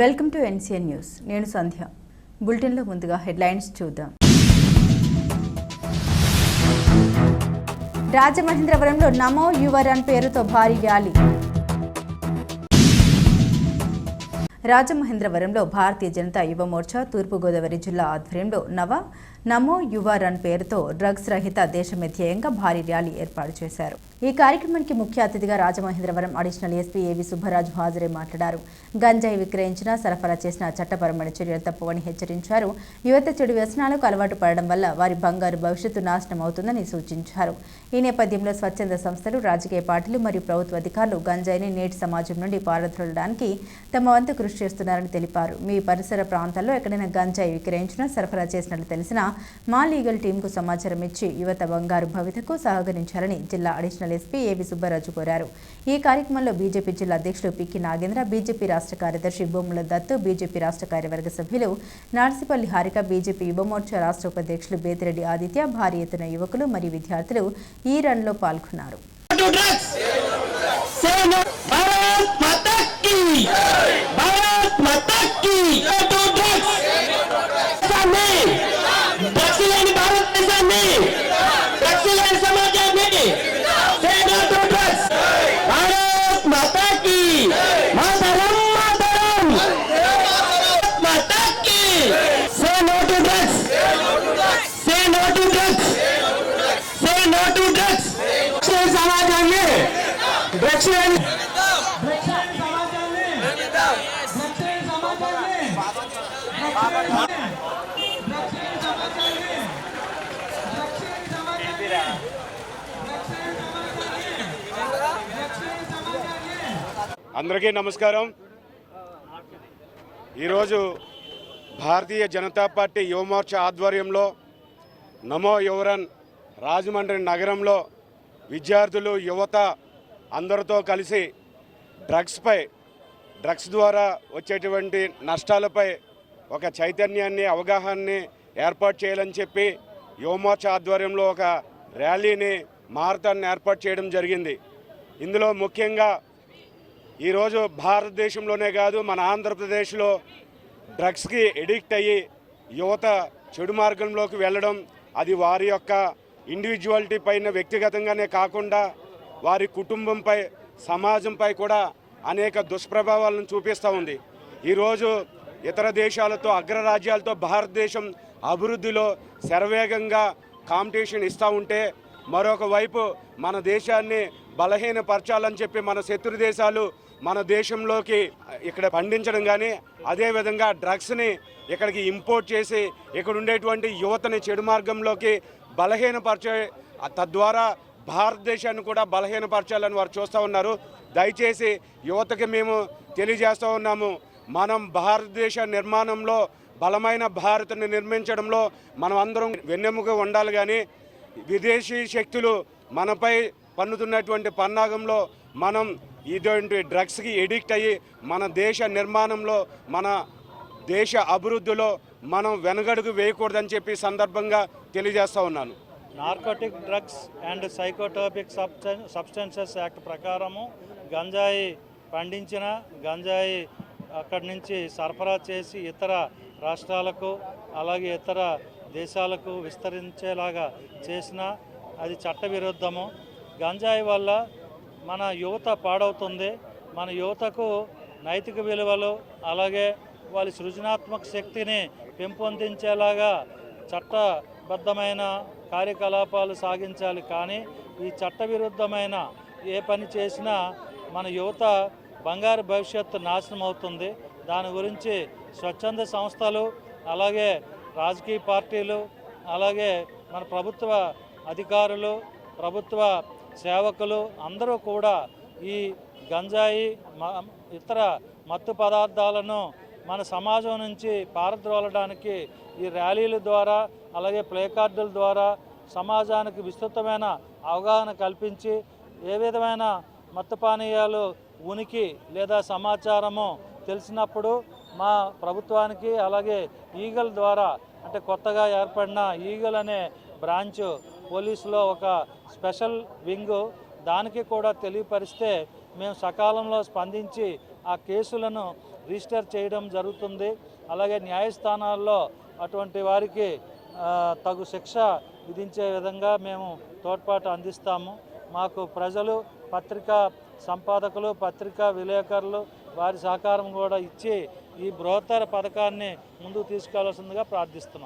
Welcome to NCN news. నేను సంధ్య. బులెటిన్లో ముందుగా హెడ్లైన్స్ చూద్దాం. రాజమహేంద్రవరంలో నమో యువరన్ పేరుతో భారీ ర్యాలీ. రాజమహేంద్రవరంలో భారతీయ జనతా యువ మోర్చా తూర్పుగోదావరి జిల్లా ఆధ్వర్యంలో నవ నమో యువ రన్ పేరుతో డ్రగ్స్ రహిత దేశమే ధ్యేయంగా భారీ ర్యాలీ ఏర్పాటు చేశారు. ఈ కార్యక్రమానికి ముఖ్య అతిథిగా రాజమహేంద్రవరం అడిషనల్ ఎస్పీ ఏవి సుబ్బరాజు హాజరై మాట్లాడారు. గంజాయి విక్రయించిన సరఫరా చేసిన చట్టపరమైన చర్యలు తప్పవని హెచ్చరించారు. యువత చెడు వ్యసనాలకు అలవాటు పడడం వల్ల వారి బంగారు భవిష్యత్తు నాశనం అవుతుందని సూచించారు. ఈ నేపథ్యంలో స్వచ్ఛంద సంస్థలు రాజకీయ పార్టీలు మరియు ప్రభుత్వ అధికారులు గంజాయిని నేటి సమాజం నుండి పారద్రోలడానికి తమ వంతు కృషి చేస్తున్నారని తెలిపారు. మీ పరిసర ప్రాంతాల్లో ఎక్కడైనా గంజాయి విక్రయించినా సరఫరా చేసినట్లు తెలిసిన మా లీగల్ టీంకు సమాచారం ఇచ్చి యువత బంగారు భవితకు సహకరించాలని జిల్లా అడిషనల్ ఎస్పీ ఏవి సుబ్బరాజు కోరారు. ఈ కార్యక్రమంలో బీజేపీ జిల్లా అధ్యక్షుడు పిక్కి నాగేంద్ర బీజేపీ రాష్ట్ర కార్యదర్శి భూముల దత్తు బీజేపీ రాష్ట్ర కార్యవర్గ సభ్యులు నార్సిపల్లి హారిక బీజేపీ యువమోర్చా రాష్ట్ర ఉపాధ్యక్షులు బేతిరెడ్డి ఆదిత్య భారీ ఎత్తున యువకులు మరియు విద్యార్థులు ఈ రన్లో పాల్గొన్నారు. సమాజాన్ని. డ్రగ్స్ లేని అందరికీ నమస్కారం. ఈరోజు భారతీయ జనతా పార్టీ యువమోర్చా ఆధ్వర్యంలో నమో యువరన్ రాజమండ్రి నగరంలో విద్యార్థులు యువత అందరితో కలిసి డ్రగ్స్పై డ్రగ్స్ ద్వారా వచ్చేటువంటి నష్టాలపై ఒక చైతన్యాన్ని అవగాహనని ఏర్పాటు చేయాలని చెప్పి యువమోర్చ ఆధ్వర్యంలో ఒక ర్యాలీని మారథాన్ని ఏర్పాటు చేయడం జరిగింది. ఇందులో ముఖ్యంగా ఈరోజు భారతదేశంలోనే కాదు మన ఆంధ్రప్రదేశ్లో డ్రగ్స్కి ఎడిక్ట్ అయ్యి యువత చెడు మార్గంలోకి వెళ్ళడం అది వారి యొక్క ఇండివిజువాలిటీ పైన వ్యక్తిగతంగానే కాకుండా వారి కుటుంబంపై సమాజంపై కూడా అనేక దుష్ప్రభావాలను చూపిస్తూ ఉంది. ఈరోజు ఇతర దేశాలతో అగ్రరాజ్యాలతో భారతదేశం అభివృద్ధిలో శరవేగంగా కాంపిటీషన్ ఇస్తూ ఉంటే మరొక వైపు మన దేశాన్ని బలహీనపరచాలని చెప్పి మన శత్రు దేశాలు మన దేశంలోకి ఇక్కడ పండించడం కానీ అదేవిధంగా డ్రగ్స్ని ఇక్కడికి ఇంపోర్ట్ చేసి ఇక్కడ ఉండేటువంటి యువతని చెడు మార్గంలోకి బలహీనపరిచే తద్వారా భారతదేశాన్ని కూడా బలహీనపరచాలని వారు చూస్తూ ఉన్నారు. దయచేసి యువతకి మేము తెలియజేస్తూ ఉన్నాము. మనం భారతదేశ నిర్మాణంలో బలమైన భారత్ని నిర్మించడంలో మనం అందరం వెన్నెముక ఉండాలి కానీ విదేశీ శక్తులు మనపై పన్నుతున్నటువంటి పన్నాగంలో మనం ఇటువంటి డ్రగ్స్కి ఎడిక్ట్ అయ్యి మన దేశ నిర్మాణంలో మన దేశ అభివృద్ధిలో మనం వెనగడుగు వేయకూడదని చెప్పి సందర్భంగా తెలియజేస్తా ఉన్నాను. Narcotic drugs and psychotropic substances act ప్రకారము గంజాయి పండించిన గంజాయి అక్కడి నుంచి సరఫరా చేసి ఇతర రాష్ట్రాలకు అలాగే ఇతర దేశాలకు విస్తరించేలాగా చేసిన అది చట్టవిరుద్ధము. గంజాయి వల్ల మన యువత పాడవుతుంది. మన యువతకు నైతిక విలువలు అలాగే వాళ్ళ సృజనాత్మక శక్తిని పెంపొందించేలాగా చట్టబద్ధమైన కార్యకలాపాలు సాగించాలి. కానీ ఈ చట్టవిరుద్ధమైన ఏ పని చేసినా మన యువత బంగారు భవిష్యత్తు నాశనం అవుతుంది. దాని గురించి స్వచ్ఛంద సంస్థలు అలాగే రాజకీయ పార్టీలు అలాగే మన ప్రభుత్వ అధికారులు ప్రభుత్వ సేవకులు అందరూ కూడా ఈ గంజాయి మ- ఇతర మత్తు పదార్థాలను మన సమాజం నుంచి పారద్రోలడానికి ఈ ర్యాలీల ద్వారా అలాగే ప్లే కార్డుల ద్వారా సమాజానికి విస్తృతమైన అవగాహన కల్పించి ఏ విధమైన మత్తు పానీయాలు ఉనికి లేదా సమాచారము తెలిసినప్పుడు మా ప్రభుత్వానికి అలాగే ఈగల్ ద్వారా అంటే కొత్తగా ఏర్పడిన ఈగల్ అనే బ్రాంచ్ పోలీసులో ఒక స్పెషల్ వింగ్ దానికి కూడా తెలియపరిస్తే మేము సకాలంలో స్పందించి ఆ కేసులను రిజిస్టర్ చేయడం జరుగుతుంది. అలాగే న్యాయస్థానాల్లో అటువంటి వారికి తగు శిక్ష విధించే విధంగా మేము తోడ్పాటు అందిస్తాము. మాకు ప్రజలు పత్రికా సంపాదకులు పత్రికా విలేకరులు వారి సహకారం కూడా ఇచ్చి ఈ బృహత్తర పథకాన్ని ముందుకు తీసుకెళ్ళాల్సిందిగా ప్రార్థిస్తున్నాం.